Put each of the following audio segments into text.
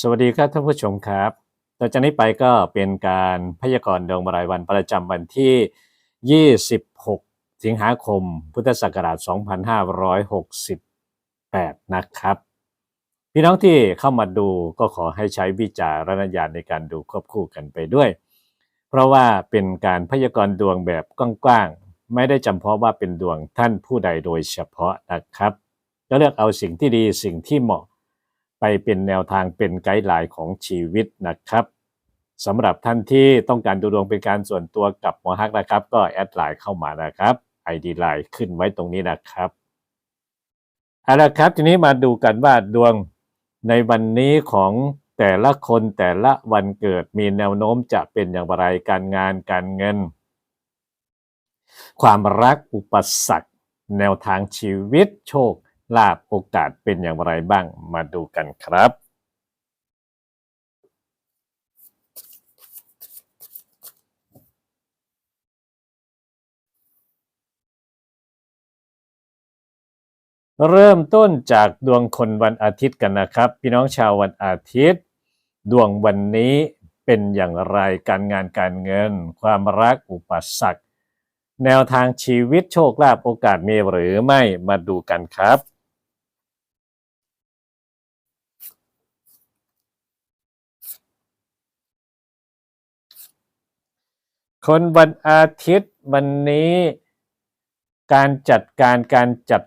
สวัสดีครับท่านผู้ชมครับต่อจากนี้ไปก็เป็นการพยากรณ์ดวงรายวันประจำวันที่ 26 สิงหาคม พุทธศักราช 2568 นะครับ พี่น้องที่เข้ามาดูก็ขอให้ใช้วิจารณญาณในการดูควบคู่กันไปด้วย เพราะว่าเป็นการพยากรณ์ดวงแบบกว้างๆ ไม่ได้จำเพาะว่าเป็นดวงท่านผู้ใดโดยเฉพาะนะครับ ก็เลือกเอาสิ่งที่ดีสิ่งที่เหมาะ ไปเป็นแนวทางเป็นไกด์ไลน์ของชีวิตนะครับสำหรับท่านที่ต้องการดูดวงเป็นการส่วนตัวกับหมอฮักนะครับ ก็แอดไลน์เข้ามานะครับ ID ไลน์ขึ้นไว้ตรงนี้นะครับเอาละครับ ทีนี้มาดูกันว่าดวงในวันนี้ของแต่ละคนแต่ละวันเกิดมีแนวโน้มจะเป็นอย่างไรการงานการเงิน ความรักอุปสรรค แนวทางชีวิตโชค ลาภโอกาสเป็นอย่างไรบ้างมาดูกันครับ เริ่มต้นจากดวงคนวันอาทิตย์กันนะครับ พี่น้องชาววันอาทิตย์ ดวงวันนี้เป็นอย่างไรการงานการเงิน ความรักอุปสรรคแนวทางชีวิตโชคลาภโอกาสมีหรือไม่มาดูกันครับ คนวันอาทิตย์วันนี้ การจัดการการจัด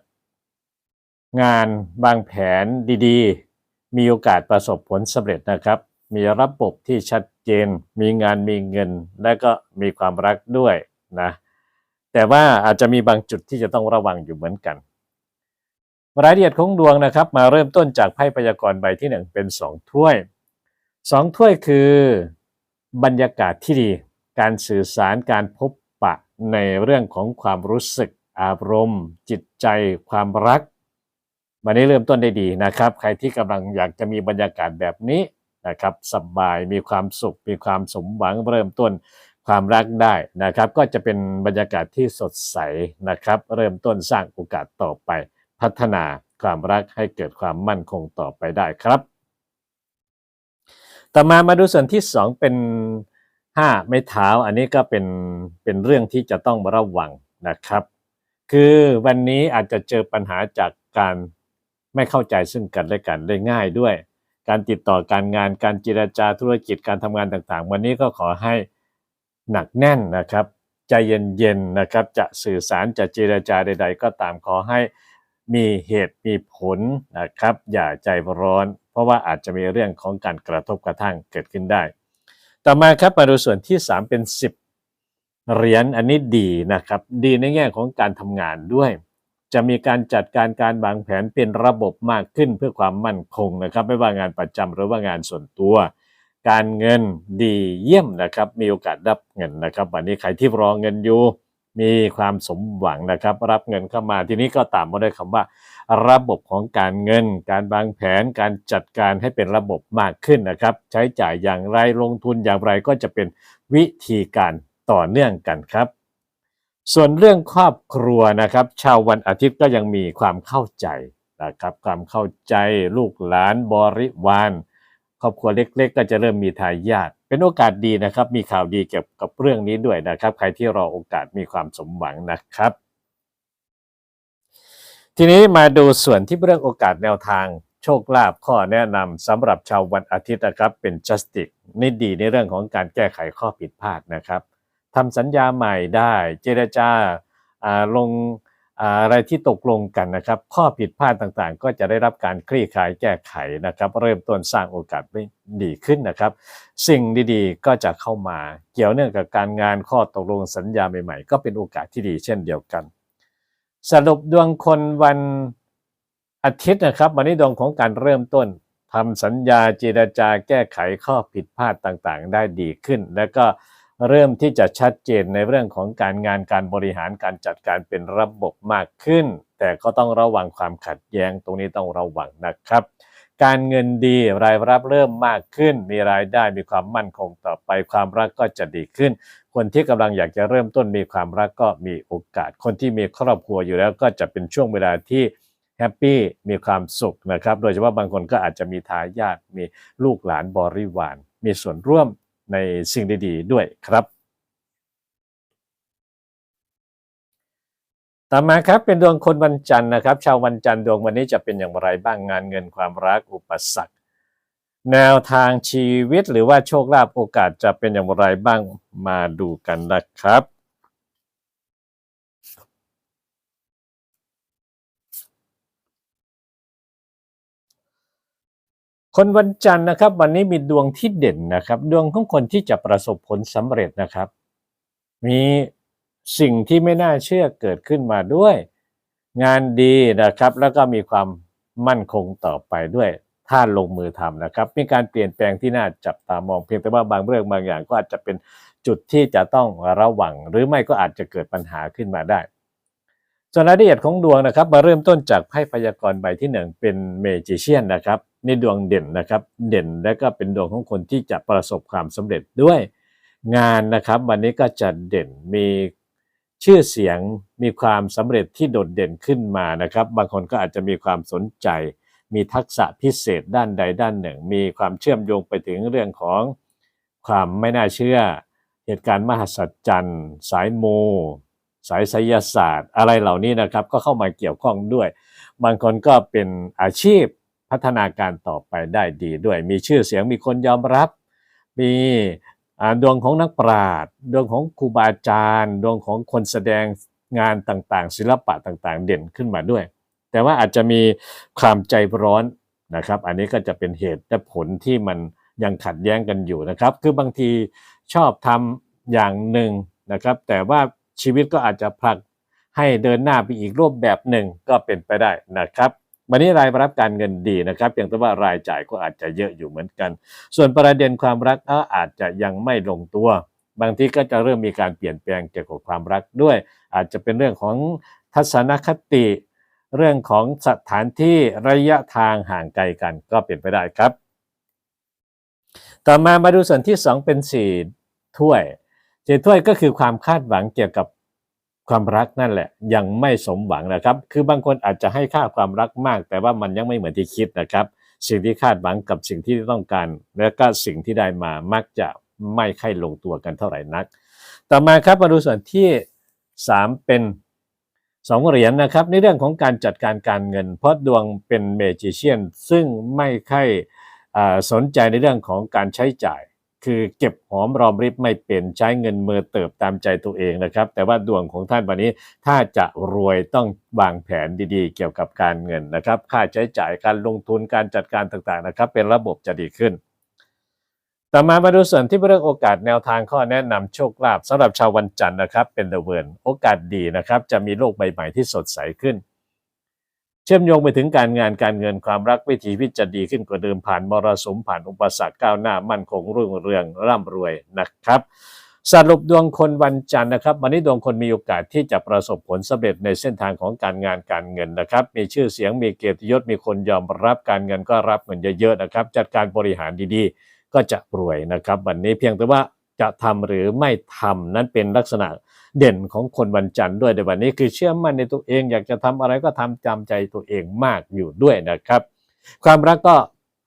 งานบางแผนดีๆ มีโอกาสประสบผลสำเร็จนะครับ มีระบบที่ชัดเจน มีงานมีเงิน และก็มีความรักด้วยนะ แต่ว่าอาจจะมีบางจุดที่จะต้องระวังอยู่เหมือนกัน รายละเอียดของดวงนะครับ มาเริ่มต้นจากไพ่พยากรณ์ใบที่หนึ่งเป็นสองถ้วยสองถ้วยคือบรรยากาศที่ดี การสื่อสารการพบปะในเรื่องของความรู้สึกอารมณ์ จิตใจ ความรัก วันนี้เริ่มต้นได้ดีนะครับ ใครที่กำลังอยากจะมีบรรยากาศแบบนี้นะครับสบายมีความสุขมีความสมหวังเริ่มต้นความรักได้นะครับ ก็จะเป็นบรรยากาศที่สดใสนะครับ เริ่มต้นสร้างโอกาสต่อไป พัฒนาความรักให้เกิดความมั่นคงต่อไปได้ครับ ต่อมามาดูส่วนที่ 2 เป็น 5 ไม้เท้าอันนี้ก็เป็นเป็นเรื่องที่จะต้องระวังนะครับ คือวันนี้อาจจะเจอปัญหาจากการไม่เข้าใจซึ่งกันและกันได้ง่ายด้วย การติดต่อการงานการเจรจาธุรกิจการทำงานต่างๆ วันนี้ก็ขอให้หนักแน่นนะครับใจเย็นๆนะครับจะสื่อสารจะเจรจาใด ๆ ก็ตามขอให้มีเหตุมีผลนะครับ อย่าใจร้อน เพราะว่าอาจจะมีเรื่องของการกระทบกระทั่งเกิดขึ้นได้ ต่อมาครับมาดูส่วนที่ 3 เป็น 10 เหรียญอันนี้ดีนะครับ ดีในแง่ของการทำงานด้วย จะมีการจัดการการวางแผนเป็นระบบมากขึ้นเพื่อความมั่นคงนะครับ ไม่ว่างานประจำหรือว่างานส่วนตัว การเงินดีเยี่ยมนะครับ มีโอกาสรับเงินนะครับ วันนี้ใครที่รอเงินอยู่มีความสมหวังนะครับ รับเงินเข้ามาทีนี้ก็ตามมาด้วยคำว่า ระบบของการเงิน การวางแผนการจัดการให้เป็นระบบมากขึ้นนะครับ ใช้จ่ายอย่างไรลงทุนอย่างไรก็จะเป็นวิธีการต่อเนื่องกันครับ ส่วนเรื่องครอบครัวนะครับ ชาววันอาทิตย์ก็ยังมีความเข้าใจนะครับความเข้าใจลูกหลานบริวารครอบครัวเล็กๆ ก็จะเริ่มมีทายาทเป็นโอกาสดีนะครับ มีข่าวดีเกี่ยวกับเรื่องนี้ด้วยนะครับ ใครที่รอโอกาสมีความสมหวังนะครับ ทีนี้มาดูส่วนที่เรื่องโอกาสแนวทางโชคลาภข้อแนะนำสำหรับชาววันอาทิตย์นะครับเป็น justice นี่ดีในเรื่องของการแก้ไขข้อผิดพลาดนะครับทำสัญญาใหม่ได้เจรจาาลงอะไรที่ตกลงกันนะครับ ข้อผิดพลาดต่างๆ ก็จะได้รับการคลี่คลายแก้ไขนะครับ เริ่มต้นสร้างโอกาสได้ดีขึ้นนะครับ สิ่งดีๆก็จะเข้ามาเกี่ยวเนื่องกับการงานข้อตกลงสัญญาใหม่ๆ ก็เป็นโอกาสที่ดีเช่นเดียวกัน สรุปดวงคนวันอาทิตย์นะครับ วันนี้ดวงของการเริ่มต้นทำสัญญาเจรจาแก้ไขข้อผิดพลาดต่างๆ ได้ดีขึ้น แล้วก็เริ่มที่จะชัดเจนในเรื่องของการงานการบริหารการจัดการเป็นระบบมากขึ้น แต่ก็ต้องระวังความขัดแย้งตรงนี้ต้องระวังนะครับ การเงินดีรายรับเริ่มมากขึ้น มีรายได้มีความมั่นคงต่อไปความรักก็จะดีขึ้น คนที่กำลังอยากจะเริ่มต้นมีความรักก็มีโอกาส คนที่มีครอบครัวอยู่แล้วก็จะเป็นช่วงเวลาที่แฮปปี้มีความสุขนะครับ โดยเฉพาะบางคนก็อาจจะมีทายาทมีลูกหลานบริวาร มีส่วนร่วมในสิ่งดีๆด้วยครับ ต่อมาครับเป็นดวงคนวันจันทร์นะครับ ชาววันจันทร์ดวงวันนี้จะเป็นอย่างไรบ้างงานเงินความรักอุปสรรค แนวทางชีวิตหรือว่าโชคลาภโอกาสจะเป็นอย่างไรบ้างมาดูกันนะครับคนวันจันทร์นะครับ วันนี้มีดวงที่เด่นนะครับ ดวงของคนที่จะประสบผลสำเร็จนะครับ มี สิ่งที่ไม่น่าเชื่อเกิดขึ้นมาด้วย งานดีนะครับ แล้วก็มีความมั่นคงต่อไปด้วยถ้าลงมือทำนะครับ มีการเปลี่ยนแปลงที่น่าจับตามองเพียงแต่ว่าบางเรื่องบางอย่างก็อาจจะเป็นจุดที่จะต้องระวัง หรือไม่ก็อาจจะเกิดปัญหาขึ้นมาได้ส่วนรายละเอียดของดวงนะครับมาเริ่มต้นจากไพ่พยากรณ์ใบที่หนึ่งเป็นเมจิเชียนนะครับนี่ดวงเด่นนะครับ เด่นและก็เป็นดวงของคนที่จะประสบความสำเร็จด้วย งานนะครับ วันนี้ก็จะเด่นมี ชื่อเสียงมีความสำเร็จที่โดดเด่นขึ้นมานะครับ บางคนก็อาจจะมีความสนใจ มีทักษะพิเศษด้านใดด้านหนึ่ง มีความเชื่อมโยงไปถึงเรื่องของความไม่น่าเชื่อ เหตุการณ์มหัศจรรย์สายโมสายไสยศาสตร์ อะไรเหล่านี้นะครับ ก็เข้ามาเกี่ยวข้องด้วย บางคนก็เป็นอาชีพพัฒนาการต่อไปได้ดีด้วย มีชื่อเสียงมีคนยอมรับ มี ดวงของนักปราชญ์ดวงของครูบาอาจารย์ ดวงของคนแสดงงานต่างๆ ศิลปะต่างๆ เด่นขึ้นมาด้วย แต่ว่าอาจจะมีความใจร้อนนะครับ อันนี้ก็จะเป็นเหตุและผลที่มันยังขัดแย้งกันอยู่นะครับ คือบางทีชอบทำอย่างหนึ่งนะครับ แต่ว่าชีวิตก็อาจจะผลักให้เดินหน้าไปอีกรูปแบบหนึ่งก็เป็นไปได้นะครับ วันนี้รายรับการเงินดีนะครับเพียงแต่ว่ารายจ่ายก็อาจจะเยอะอยู่เหมือนกัน ส่วนประเด็นความรักก็อาจจะยังไม่ลงตัว บางทีก็จะเริ่มมีการเปลี่ยนแปลงเกี่ยวกับความรักด้วย อาจจะเป็นเรื่องของทัศนคติ เรื่องของสถานที่ระยะทางห่างไกลกันก็เป็นไปได้ครับ ต่อมามาดูส่วนที่ 2 เป็นสีถ้วยสีถ้วยก็คือความคาดหวังเกี่ยวกับ ความรักนั่นแหละยังไม่สมหวังนะครับ คือบางคนอาจจะให้ค่าความรักมาก แต่ว่ามันยังไม่เหมือนที่คิดนะครับ สิ่งที่คาดหวังกับสิ่งที่ต้องการ และก็สิ่งที่ได้มามักจะไม่ค่อยลงตัวกันเท่าไหร่นัก ต่อมาครับมาดูส่วนที่ 3 เป็นสองเหรียญนะครับ ในเรื่องของการจัดการการเงิน เพราะดวงเป็นเมจิเชียนซึ่งไม่ค่อยสนใจในเรื่องของการใช้จ่าย คือเก็บหอมรอมริบไม่เป็นใช้เงินมือเติบตามใจตัวเองนะครับ แต่ว่าดวงของท่านวันนี้ถ้าจะรวยต้องวางแผนดีๆ เกี่ยวกับการเงินนะครับ ค่าใช้จ่ายการลงทุนการจัดการต่างๆนะครับ เป็นระบบจะดีขึ้น ต่อมามาดูส่วนที่เรื่องโอกาสแนวทางข้อแนะนำโชคลาภสำหรับชาววันจันทร์นะครับ เป็นเดอะเวิร์นโอกาสดีนะครับ จะมีโลกใบใหม่ที่สดใสขึ้น เชื่อมโยงไปถึงการงานการเงินความรักวิถีวิจะดีขึ้นกว่าเดิมผ่านมรสุมผ่านอุปสรรคก้าวหน้ามั่นคงรุ่งเรืองร่ำรวยนะครับสรุปดวงคนวันจันทร์นะครับวันนี้ดวงคนมีโอกาสที่จะประสบผลสำเร็จในเส้นทางของการงานการเงินนะครับ มีชื่อเสียงมีเกียรติยศมีคนยอมรับการเงินก็รับเงินเยอะๆนะครับ จัดการบริหารดีๆ ก็จะรวยนะครับ วันนี้เพียงแต่ว่าจะทำหรือไม่ทำนั้นเป็นลักษณะ เด่นของคนวันจันทร์ด้วยในวันนี้คือเชื่อมั่นในตัวเองอยากจะทำอะไรก็ทำจำใจตัวเองมากอยู่ด้วยนะครับ ความรักก็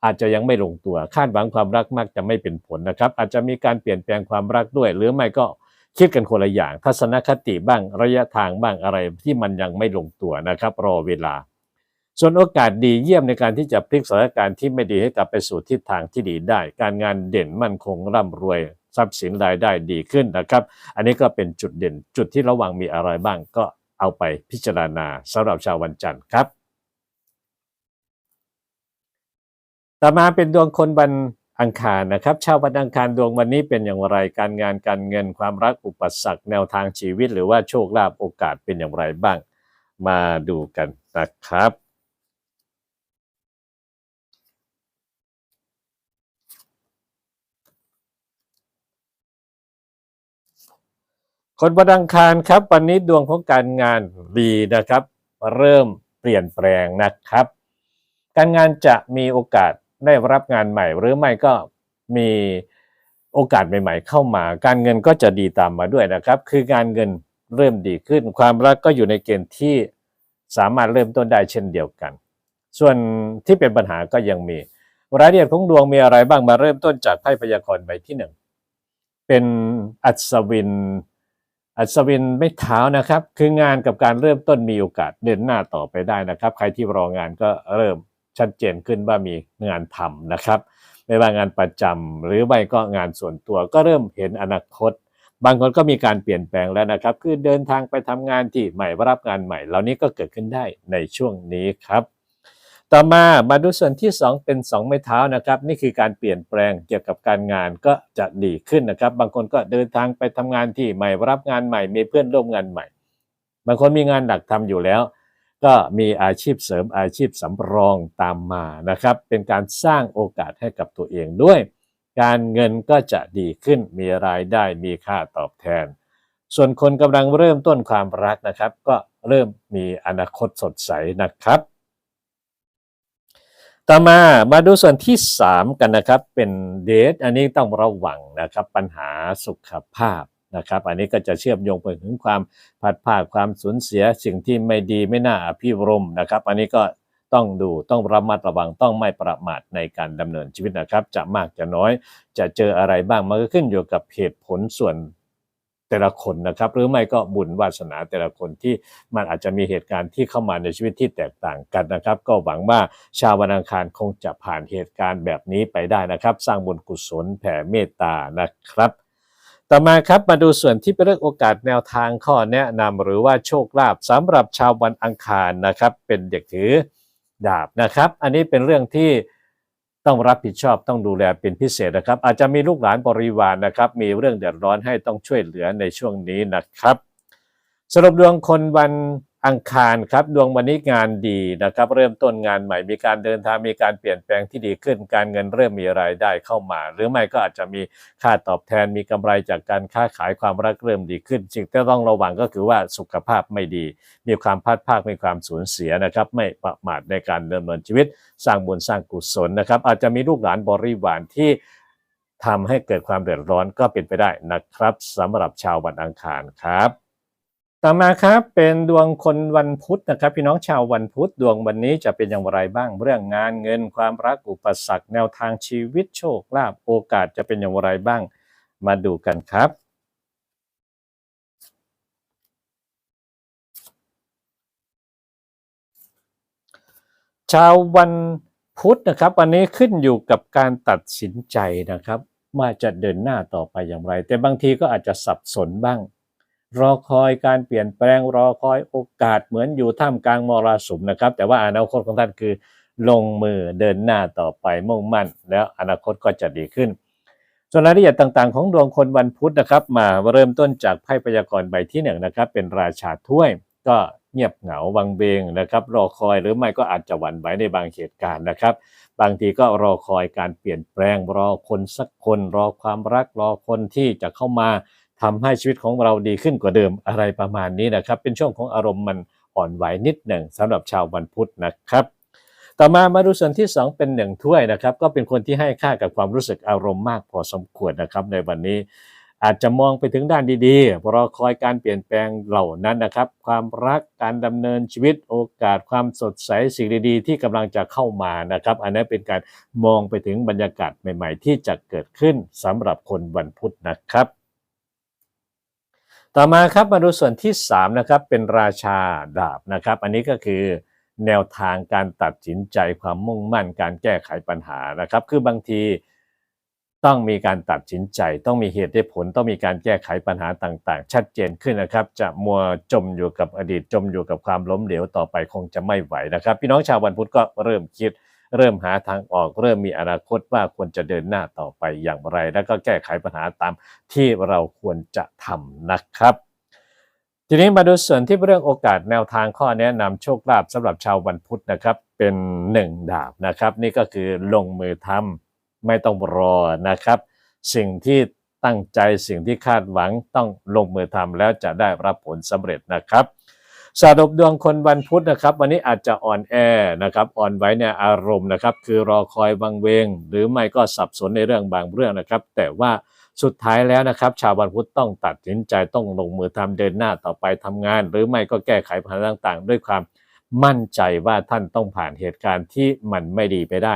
อาจจะยังไม่ลงตัวคาดหวังความรักมักจะไม่เป็นผลนะครับ อาจจะมีการเปลี่ยนแปลงความรักด้วย หรือไม่ก็คิดกันคนละอย่าง ทัศนคติบ้างระยะทางบ้างอะไรที่มันยังไม่ลงตัวนะครับ รอเวลา ส่วนโอกาสดีเยี่ยมในการที่จะพลิกสถานการณ์ที่ไม่ดีให้กลับไปสู่ทิศทางที่ดีได้ การงานเด่นมั่นคงร่ำรวย ทรัพย์สินรายได้ดีขึ้นนะครับ อันนี้ก็เป็นจุดเด่นจุดที่ระวังมีอะไรบ้างก็เอาไปพิจารณาสำหรับชาววันจันทร์ครับ ต่อมาเป็นดวงคนวันอังคารนะครับ ชาววันอังคารดวงวันนี้เป็นอย่างไร การงานการเงินความรักอุปสรรคแนวทางชีวิต หรือว่าโชคลาภโอกาสเป็นอย่างไรบ้าง มาดูกันนะครับ คนวันอังคารครับ วันนี้ดวงของการงานดีนะครับ เริ่มเปลี่ยนแปลงนะครับ การงานจะมีโอกาสได้รับงานใหม่ หรือไม่ก็มีโอกาสใหม่ ๆ เข้ามา การเงินก็จะดีตามมาด้วยนะครับ คือการเงินเริ่มดีขึ้น ความรักก็อยู่ในเกณฑ์ที่สามารถเริ่มต้นได้เช่นเดียวกัน ส่วนที่เป็นปัญหาก็ยังมีรายละเอียดของดวงมีอะไรบ้างมาเริ่มต้นจากไพ่พยากรณ์ใบที่หนึ่งเป็นอัศวิน อัศวินไม่เท้านะครับ คืองานกับการเริ่มต้นมีโอกาสเดินหน้าต่อไปได้นะครับ ใครที่รองานก็เริ่มชัดเจนขึ้นว่ามีงานทำนะครับ ไม่ว่างานประจำหรือไม่ก็งานส่วนตัวก็เริ่มเห็นอนาคต บางคนก็มีการเปลี่ยนแปลงแล้วนะครับ คือเดินทางไปทำงานที่ใหม่รับงานใหม่ เหล่านี้ก็เกิดขึ้นได้ในช่วงนี้ครับ ต่อมามาดูส่วนที่ 2 เป็น 2 ไม้เท้านะครับ นี่คือการเปลี่ยนแปลงเกี่ยวกับการงานก็จะดีขึ้นนะครับ บางคนก็เดินทางไปทำงานที่ใหม่รับงานใหม่ มีเพื่อนร่วมงานใหม่ บางคนมีงานหลักทำอยู่แล้ว ก็มีอาชีพเสริมอาชีพสำรองตามมานะครับ เป็นการสร้างโอกาสให้กับตัวเองด้วย การเงินก็จะดีขึ้นมีรายได้มีค่าตอบแทน ส่วนคนกำลังเริ่มต้นความรักนะครับ ก็เริ่มมีอนาคตสดใสนะครับ ต่อมามาดูส่วนที่ 3 กันนะครับ เป็นเดท อันนี้ต้องระวังนะครับ ปัญหาสุขภาพนะครับ อันนี้ก็จะเชื่อมโยงไปถึงความผัดผ่าความสูญเสียสิ่งที่ไม่ดีไม่น่าอภิรมนะครับ อันนี้ก็ต้องดูต้องระมัดระวังต้องไม่ประมาทในการดำเนินชีวิตนะครับ จะมากจะน้อยจะเจออะไรบ้างมันก็ขึ้นอยู่กับเหตุผลส่วน แต่ละคนนะครับ หรือไม่ก็บุญวาสนาแต่ละคนที่มันอาจจะมีเหตุการณ์ที่เข้ามาในชีวิตที่แตกต่างกันนะครับ ก็หวังว่าชาววันอังคารคงจะผ่านเหตุการณ์แบบนี้ไปได้นะครับ สร้างบุญกุศลแผ่เมตตานะครับต่อมาครับมาดูส่วนที่เป็นเรื่องโอกาสแนวทางข้อแนะนำหรือว่าโชคลาภสำหรับชาววันอังคารนะครับ เป็นเด็กถือดาบนะครับ อันนี้เป็นเรื่องที่ ต้องรับผิดชอบต้องดูแลเป็นพิเศษนะครับ อาจจะมีลูกหลานบริวารนะครับ มีเรื่องเดือดร้อนให้ต้องช่วยเหลือในช่วงนี้นะครับ สรุปดวงคนวัน อังคารครับดวงวันนี้งานดีนะครับ เริ่มต้นงานใหม่มีการเดินทางมีการเปลี่ยนแปลงที่ดีขึ้น การเงินเริ่มมีรายได้เข้ามา หรือไม่ก็อาจจะมีค่าตอบแทนมีกำไรจากการค้าขายความรักเริ่มดีขึ้นสิ่งที่ต้องระวังก็คือว่าสุขภาพไม่ดี มีความพลาดพลาดมีความสูญเสียนะครับ ไม่ประมาทในการดำเนินชีวิต สร้างบุญสร้างกุศลนะครับ อาจจะมีลูกหลานบริวารที่ทำให้เกิดความเดือดร้อนก็เป็นไปได้นะครับสำหรับชาววันอังคารครับ ต่อมาครับเป็นดวงคนวันพุธนะครับ พี่น้องชาววันพุธดวงวันนี้จะเป็นอย่างไรบ้าง เรื่องงานเงินความรักอุปสรรคแนวทางชีวิตโชคลาภโอกาสจะเป็นอย่างไรบ้าง มาดูกันครับชาววันพุธนะครับวันนี้ขึ้นอยู่กับการตัดสินใจนะครับว่าจะเดินหน้าต่อไปอย่างไร แต่บางทีก็อาจจะสับสนบ้าง รอคอยการเปลี่ยนแปลงรอคอยโอกาสเหมือนอยู่ท่ามกลางมรสุมนะครับ แต่ว่าอนาคตของท่านคือ ลงมือเดินหน้าต่อไปมุ่งมั่น แล้วอนาคตก็จะดีขึ้น ส่วนรายละเอียดต่างๆ ของดวงคนวันพุธนะครับ มาเริ่มต้นจากไพ่พยากรณ์ใบที่หนึ่งนะครับ เป็นราชาถ้วยก็เงียบเหงาวังเบงนะครับ รอคอยหรือไม่ก็อาจจะหวั่นไหวในบางเหตุการณ์นะครับ บางทีก็รอคอยการเปลี่ยนแปลงรอคนสักคน รอความรักรอคนที่จะเข้ามา ทำให้ชีวิตของเราดีขึ้นกว่าเดิมอะไรประมาณนี้นะครับ เป็นช่วงของอารมณ์มันอ่อนไหวนิดหนึ่งสำหรับชาววันพุธนะครับ ต่อมามาดูส่วนที่ 2 เป็นหนึ่งถ้วยนะครับ ก็เป็นคนที่ให้ค่ากับความรู้สึกอารมณ์มากพอสมควรนะครับ ในวันนี้อาจจะมองไปถึงด้านดีๆรอคอยการเปลี่ยนแปลงเหล่านั้นนะครับ ความรักการดำเนินชีวิตโอกาสความสดใสสิ่งดีๆ ที่กำลังจะเข้ามานะครับ อันนั้เป็นการมองไปถึงบรรยากาศใหม่ ๆ ที่จะเกิดขึ้นสำหรับคนวันพุธนะครับ ต่อมาครับมาดูส่วนที่3นะครับเป็นราชาดาบนะครับ อันนี้ก็คือแนวทางการตัดสินใจความมุ่งมั่นการแก้ไขปัญหานะครับ คือบางทีต้องมีการตัดสินใจ ต้องมีเหตุได้ผล ต้องมีการแก้ไขปัญหาต่างๆ ชัดเจนขึ้นนะครับ จะมัวจมอยู่กับอดีตจมอยู่กับความล้มเหลวต่อไปคงจะไม่ไหวนะครับ พี่น้องชาววันพุธก็เริ่มคิด เริ่มหาทางออก เริ่มมีอนาคตว่าควรจะเดินหน้าต่อไปอย่างไร แล้วก็แก้ไขปัญหาตามที่เราควรจะทำนะครับทีนี้มาดูส่วนที่เรื่องโอกาสแนวทางข้อแนะนำโชคลาภสำหรับชาววันพุธนะครับ เป็นหนึ่งดาบนะครับ นี่ก็คือลงมือทำไม่ต้องรอนะครับ สิ่งที่ตั้งใจสิ่งที่คาดหวังต้องลงมือทำแล้วจะได้รับผลสำเร็จนะครับ สรุปดวงคนวันพุธนะครับ วันนี้อาจจะอ่อนแอนะครับ อ่อนไหวในอารมณ์นะครับ คือรอคอยวังเวง หรือไม่ก็สับสนในเรื่องบางเรื่องนะครับ แต่ว่าสุดท้ายแล้วนะครับ ชาววันพุธต้องตัดสินใจต้องลงมือทำเดินหน้าต่อไปทำงาน หรือไม่ก็แก้ไขปัญหาต่างๆ ด้วยความมั่นใจว่าท่านต้องผ่านเหตุการณ์ที่มันไม่ดีไปได้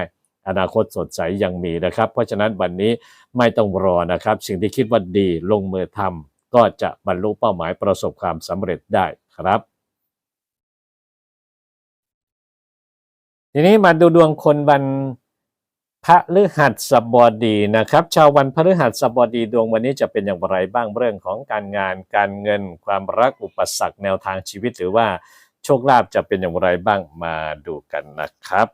อนาคตสดใสยังมีนะครับ เพราะฉะนั้นวันนี้ไม่ต้องรอนะครับ สิ่งที่คิดว่าดีลงมือทำก็จะบรรลุเป้าหมายประสบความสำเร็จได้ครับ ทีนี้มาดูดวงคนวันพระฤหัสบดีนะครับ ชาววันพฤหัสบดีดวงวันนี้จะเป็นอย่างไรบ้างเรื่องของการงาน การเงิน ความรักอุปสรรคแนวทางชีวิต หรือว่าโชคลาภจะเป็นอย่างไรบ้างมาดูกันนะครับ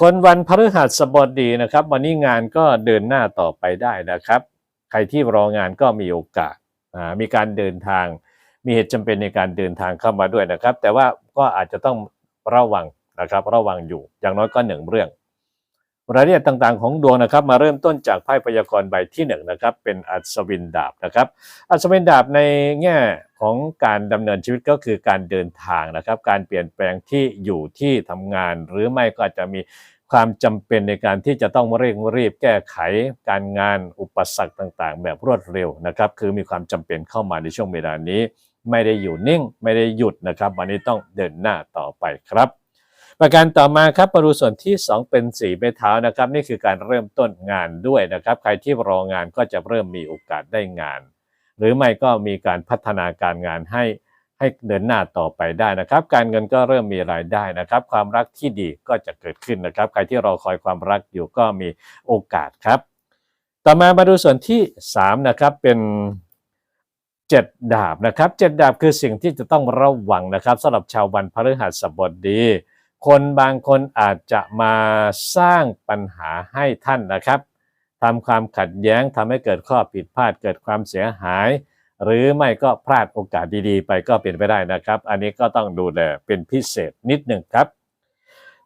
คนวันพฤหัสบดีนะครับ วันนี้งานก็เดินหน้าต่อไปได้นะครับ ใครที่รองานก็มีโอกาส มีการเดินทาง มีเหตุจำเป็นในการเดินทางเข้ามาด้วยนะครับ แต่ว่าก็อาจจะต้องระวังนะครับระวังอยู่อย่างน้อยก็หนึ่งเรื่องรายละเอียดต่างๆของดวงนะครับมาเริ่มต้นจากไพ่พยากรณ์ใบที่หนึ่งนะครับเป็นอัศวินดาบนะครับอัศวินดาบในแง่ของการดำเนินชีวิตก็คือการเดินทางนะครับ การเปลี่ยนแปลงที่อยู่ที่ทำงาน หรือไม่ก็อาจจะมี ความจำเป็นในการที่จะต้องเร่งรีบแก้ไขการงานอุปสรรคต่างๆ แบบรวดเร็วนะครับ คือมีความจำเป็นเข้ามาในช่วงเวลานี้ ไม่ได้อยู่นิ่ง ไม่ได้หยุดนะครับ วันนี้ต้องเดินหน้าต่อไปครับ ประการต่อมาครับมาดูส่วนที่ 2 เป็นสีไม้เท้านะครับ นี่คือการเริ่มต้นงานด้วยนะครับ ใครที่รองานก็จะเริ่มมีโอกาสได้งาน หรือไม่ก็มีการพัฒนาการงานให้ ให้เดินหน้าต่อไปได้นะครับ การเงินก็เริ่มมีรายได้นะครับ ความรักที่ดีก็จะเกิดขึ้นนะครับ ใครที่รอคอยความรักอยู่ก็มีโอกาสครับ ต่อมามาดูส่วนที่3นะครับเป็นเจ็ดดาบนะครับเจ็ดดาบคือสิ่งที่จะต้องระวังนะครับสำหรับชาววันพฤหัสบดีคนบางคนอาจจะมาสร้างปัญหาให้ท่านนะครับทำความขัดแย้งทำให้เกิดข้อผิดพลาดเกิดความเสียหาย หรือไม่ก็พลาดโอกาสดีๆ ไปก็เป็นไปได้นะครับ อันนี้ก็ต้องดูแลเป็นพิเศษนิดหนึ่งครับ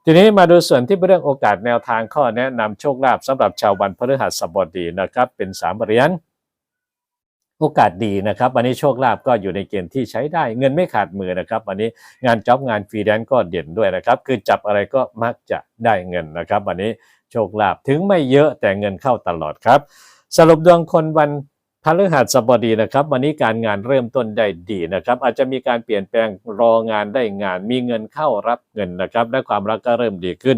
ทีนี้มาดูส่วนที่เป็นเรื่องโอกาสแนวทางข้อแนะนำโชคลาภสำหรับชาววันพฤหัสบดีนะครับ เป็นสามเหรียญโอกาสดีนะครับวันนี้โชคลาภก็อยู่ในเกณฑ์ที่ใช้ได้เงินไม่ขาดมือนะครับวันนี้งานจ็อบงานฟรีแลนซ์ก็เด่นด้วยนะครับ คือจับอะไรก็มักจะได้เงินนะครับ วันนี้โชคลาภถึงไม่เยอะแต่เงินเข้าตลอดครับ สรุปดวงคนวัน พฤหัสบดีนะครับ วันนี้การงานเริ่มต้นได้ดีนะครับ อาจจะมีการเปลี่ยนแปลงรองานได้งาน มีเงินเข้ารับเงินนะครับ และความรักก็เริ่มดีขึ้น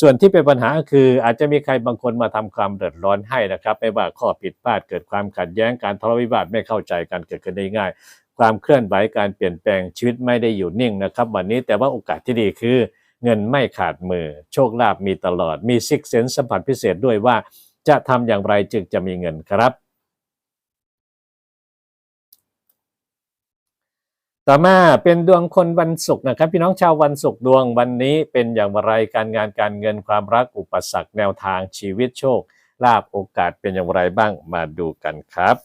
ส่วนที่เป็นปัญหาคืออาจจะมีใครบางคนมาทำความเดือดร้อนให้นะครับไม่ว่าข้อผิดพลาดเกิดความขัดแย้งการทะเลาะวิวาทไม่เข้าใจกันเกิดขึ้นได้ง่ายความเคลื่อนไหวการเปลี่ยนแปลงชีวิตไม่ได้อยู่นิ่งนะครับ วันนี้แต่ว่าโอกาสที่ดีคือ เงินไม่ขาดมือ โชคลาภมีตลอดมีซิกเซนสัมผัสพิเศษด้วยว่า จะทำอย่างไรจึงจะมีเงินครับ ต่อมาเป็นดวงคนวันศุกร์นะครับ พี่น้องชาววันศุกร์ดวงวันนี้เป็นอย่างไรการงานการเงินความรักอุปสรรคแนวทางชีวิตโชคลาภโอกาสเป็นอย่างไรบ้างมาดูกันครับ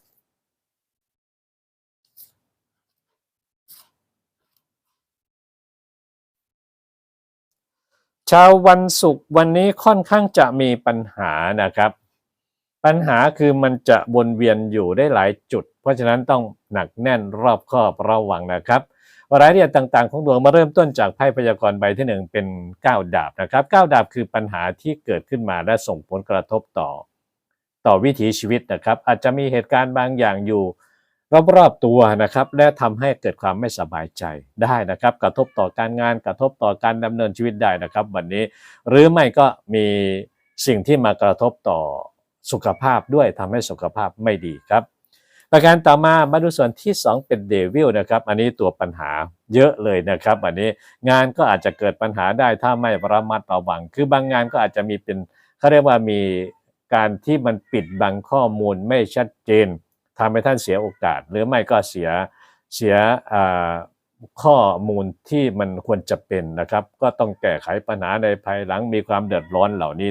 ชาววันศุกร์วันนี้ค่อนข้างจะมีปัญหานะครับ ปัญหาคือมันจะวนเวียนอยู่ได้หลายจุด เพราะฉะนั้นต้องหนักแน่นรอบคอบระวังนะครับรายละเอียดต่างๆ ของดวงมาเริ่มต้นจากไพ่พยากรณ์ใบที่หนึ่งเป็น 9 ดาบนะครับ 9 ดาบคือปัญหาที่เกิดขึ้นมาและส่งผลกระทบต่อ ต่อวิถีชีวิตนะครับ อาจจะมีเหตุการณ์บางอย่างอยู่รอบๆตัวนะครับ และทำให้เกิดความไม่สบายใจได้นะครับ กระทบต่อการงานกระทบต่อการดำเนินชีวิตได้นะครับ วันนี้หรือไม่ก็มีสิ่งที่มากระทบต่อ สุขภาพด้วยทำให้สุขภาพไม่ดีครับ ประการต่อมามาดูส่วนที่ 2 เป็นเดวิลนะครับ อันนี้ตัวปัญหาเยอะเลยนะครับอันนี้งานก็อาจจะเกิดปัญหาได้ถ้าไม่ระมัดระวัง คือบางงานก็อาจจะมีเป็นเขาเรียกว่ามีการที่มันปิดบังข้อมูลไม่ชัดเจนทำให้ท่านเสียโอกาส หรือไม่ก็เสียเสียข้อมูลที่มันควรจะเป็นนะครับ ก็ต้องแก้ไขปัญหาในภายหลังมีความเดือดร้อนเหล่านี้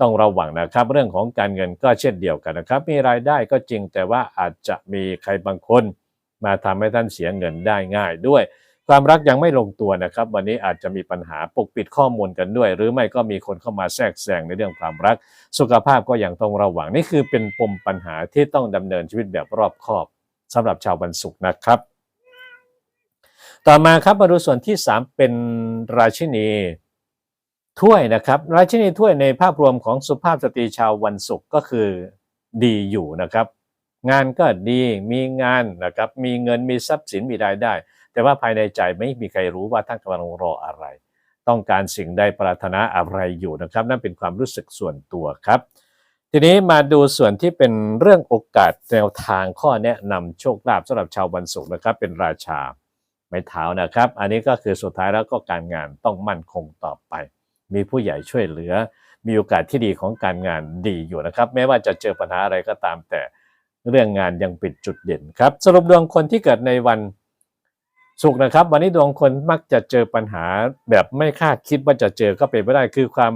ต้องระวังนะครับ เรื่องของการเงินก็เช่นเดียวกันนะครับ มีรายได้ก็จริงแต่ว่าอาจจะมีใครบางคน มาทำให้ท่านเสียเงินได้ง่ายด้วย ความรักยังไม่ลงตัวนะครับ วันนี้อาจจะมีปัญหาปกปิดข้อมูลกันด้วย หรือไม่ก็มีคนเข้ามาแทรกแซงในเรื่องความรัก สุขภาพก็ยังต้องระวังนี่คือเป็นปมปัญหาที่ต้องดำเนินชีวิตแบบรอบคอบสำหรับชาววันศุกร์นะครับต่อมาครับมาดูส่วนที่ 3 เป็นราชินี ถ้วยนะครับราชินีถ้วยในภาพรวมของสุภาพสตรีชาววันศุกร์ก็คือดีอยู่นะครับ งานก็ดีมีงานนะครับมีเงินมีทรัพย์สินมีรายได้ แต่ว่าภายในใจไม่มีใครรู้ว่าท่านกำลังรออะไร ต้องการสิ่งใดปรารถนาอะไรอยู่นะครับ นั่นเป็นความรู้สึกส่วนตัวครับ ทีนี้มาดูส่วนที่เป็นเรื่องโอกาสแนวทางข้อแนะนำโชคลาภสำหรับชาววันศุกร์นะครับ เป็นราชาไม้เท้านะครับ อันนี้ก็คือสุดท้ายแล้วก็การงานต้องมั่นคงต่อไป มีผู้ใหญ่ช่วยเหลือ มีโอกาสที่ดีของการงานดีอยู่นะครับ แม้ว่าจะเจอปัญหาอะไรก็ตามแต่เรื่องงานยังเป็นจุดเด่นครับ สรุปดวงคนที่เกิดในวันศุกร์นะครับ วันนี้ดวงคนมักจะเจอปัญหาแบบไม่คาดคิดว่าจะเจอก็เป็นไปได้คือความ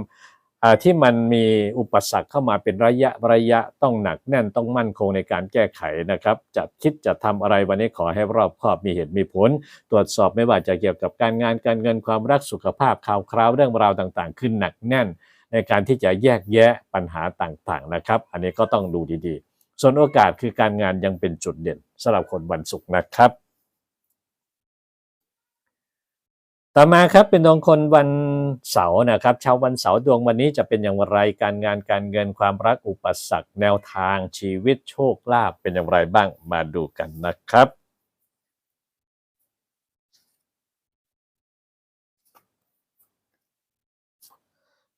ที่มันมีอุปสรรคเข้ามาเป็นระยะระยะต้องหนักแน่นต้องมั่นคงในการแก้ไขนะครับจะคิดจะทำอะไรวันนี้ขอให้รอบคอบมีเหตุมีผล ตรวจสอบไม่ว่าจะเกี่ยวกับการงานการเงินความรักสุขภาพข่าวคราวเรื่องราวต่างๆ ขึ้นหนักแน่น ในการที่จะแยกแยะปัญหาต่างๆนะครับ อันนี้ก็ต้องดูดีๆ ส่วนโอกาสคือการงานยังเป็นจุดเด่นสำหรับคนวันศุกร์นะครับ ต่อมาครับเป็นดวงคนวันเสาร์นะครับชาววันเสาร์ดวงวันนี้จะเป็นอย่างไรการงานการเงินความรักอุปสรรคแนวทางชีวิตโชคลาภเป็นอย่างไรบ้างมาดูกันนะครับ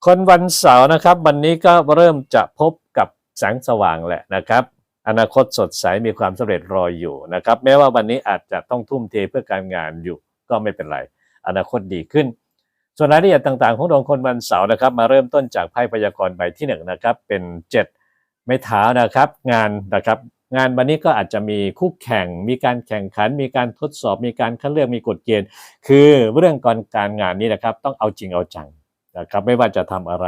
คนวันเสาร์นะครับ วันนี้ก็เริ่มจะพบกับแสงสว่างแหละนะครับ อนาคตสดใสมีความสำเร็จรออยู่นะครับ แม้ว่าวันนี้อาจจะต้องทุ่มเทเพื่อการงานอยู่ก็ไม่เป็นไร อนาคตดีขึ้น ส่วนรายละเอียดต่างๆ ของดวงคนวันเสาร์นะครับมาเริ่มต้นจากไพ่พยากรณ์ใบที่หนึ่งนะครับเป็นเจ็ดไม้เท้านะครับ งานนะครับงานวันนี้ก็อาจจะมีคู่แข่ง มีการแข่งขัน มีการทดสอบ มีการคัดเลือก มีกฎเกณฑ์ คือเรื่องการการงานนี้นะครับ ต้องเอาจริงเอาจังนะครับ ไม่ว่าจะทำอะไร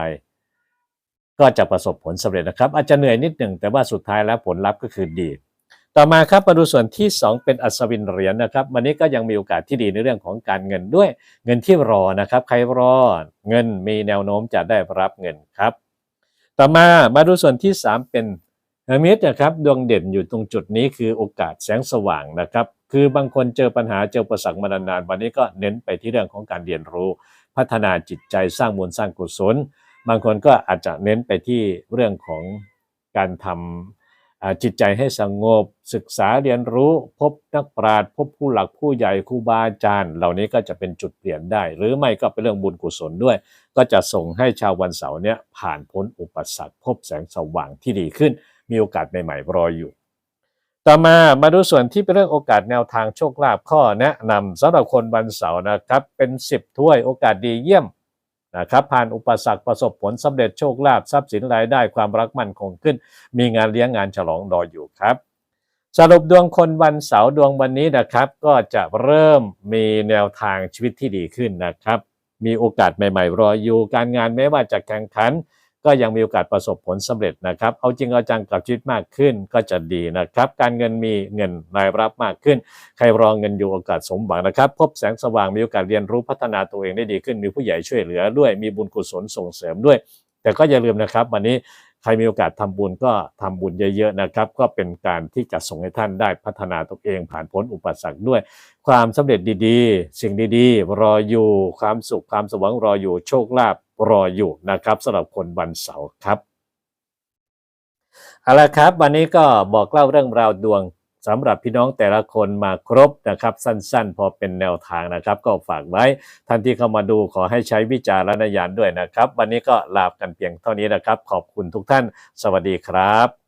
ก็จะประสบผลสำเร็จนะครับ อาจจะเหนื่อยนิดหนึ่ง แต่ว่าสุดท้ายแล้วผลลัพธ์ก็คือดี ต่อมาครับมาดูส่วนที่ 2 เป็นอัศวินเหรียญนะครับ วันนี้ก็ยังมีโอกาสที่ดีในเรื่องของการเงินด้วย เงินที่รอนะครับ ใครรอเงินมีแนวโน้มจะได้รับเงินครับ ต่อมามาดูส่วนที่ 3 เป็นเฮมิสนะครับดวงเด่นอยู่ตรงจุดนี้คือโอกาสแสงสว่างนะครับ คือบางคนเจอปัญหาเจอประสักมานานๆวันนี้ก็เน้นไปที่เรื่องของการเรียนรู้ พัฒนาจิตใจสร้างมูลสร้างกุศล บางคนก็อาจจะเน้นไปที่เรื่องของการทำอ่า จิตใจให้สงบ ศึกษาเรียนรู้พบนักปราชญ์พบผู้หลักผู้ใหญ่ครูบาอาจารย์ เหล่านี้ก็จะเป็นจุดเปลี่ยนได้ หรือไม่ก็เป็นเรื่องบุญกุศลด้วย ก็จะส่งให้ชาววันเสาร์เนี้ยผ่านพ้นอุปสรรค พบแสงสว่างที่ดีขึ้น มีโอกาสใหม่ๆรออยู่ ต่อมามาดูส่วนที่เป็นเรื่องโอกาสแนวทางโชคลาภข้อแนะนำสำหรับคนวันเสาร์นะครับเป็น 10 ถ้วยโอกาสดีเยี่ยม นะครับผ่านอุปสรรคประสบผลสำเร็จโชคลาภทรัพย์สินรายได้ความรักมั่นคงขึ้น มีงานเลี้ยงงานฉลองรออยู่ครับสรุปดวงคนวันเสาร์ดวงวันนี้นะครับ ก็จะเริ่มมีแนวทางชีวิตที่ดีขึ้นนะครับ มีโอกาสใหม่ๆ รออยู่การงานแม้ว่าจะแข่งขัน ก็ยังมีโอกาสประสบผลสำเร็จนะครับ เอาจริงเอาจังกับชีวิตมากขึ้นก็จะดีนะครับ การเงินมีเงินรายรับมากขึ้น ใครรองเงินอยู่โอกาสสมหวังนะครับ พบแสงสว่างมีโอกาสเรียนรู้พัฒนาตัวเองได้ดีขึ้น มีผู้ใหญ่ช่วยเหลือด้วย มีบุญกุศลส่งเสริมด้วย แต่ก็อย่าลืมนะครับ วันนี้ ใครมีโอกาสทำบุญก็ทำบุญเยอะๆนะครับ ก็เป็นการที่จะส่งให้ท่านได้พัฒนาตัวเองผ่านพ้นอุปสรรคด้วย ความสำเร็จดีๆ สิ่งดีๆ รออยู่ความสุขความสว่างรออยู่โชคลาภรออยู่นะครับสำหรับคนวันเสาร์ครับเอาละครับ วันนี้ก็บอกเล่าเรื่องราวดวง สำหรับพี่น้องแต่ละคนมาครบนะครับสั้นๆ พอเป็นแนวทางนะครับ ก็ฝากไว้ท่านที่เข้ามาดูขอให้ใช้วิจารณญาณด้วยนะครับ วันนี้ก็ลาบกันเพียงเท่านี้นะครับ ขอบคุณทุกท่าน สวัสดีครับ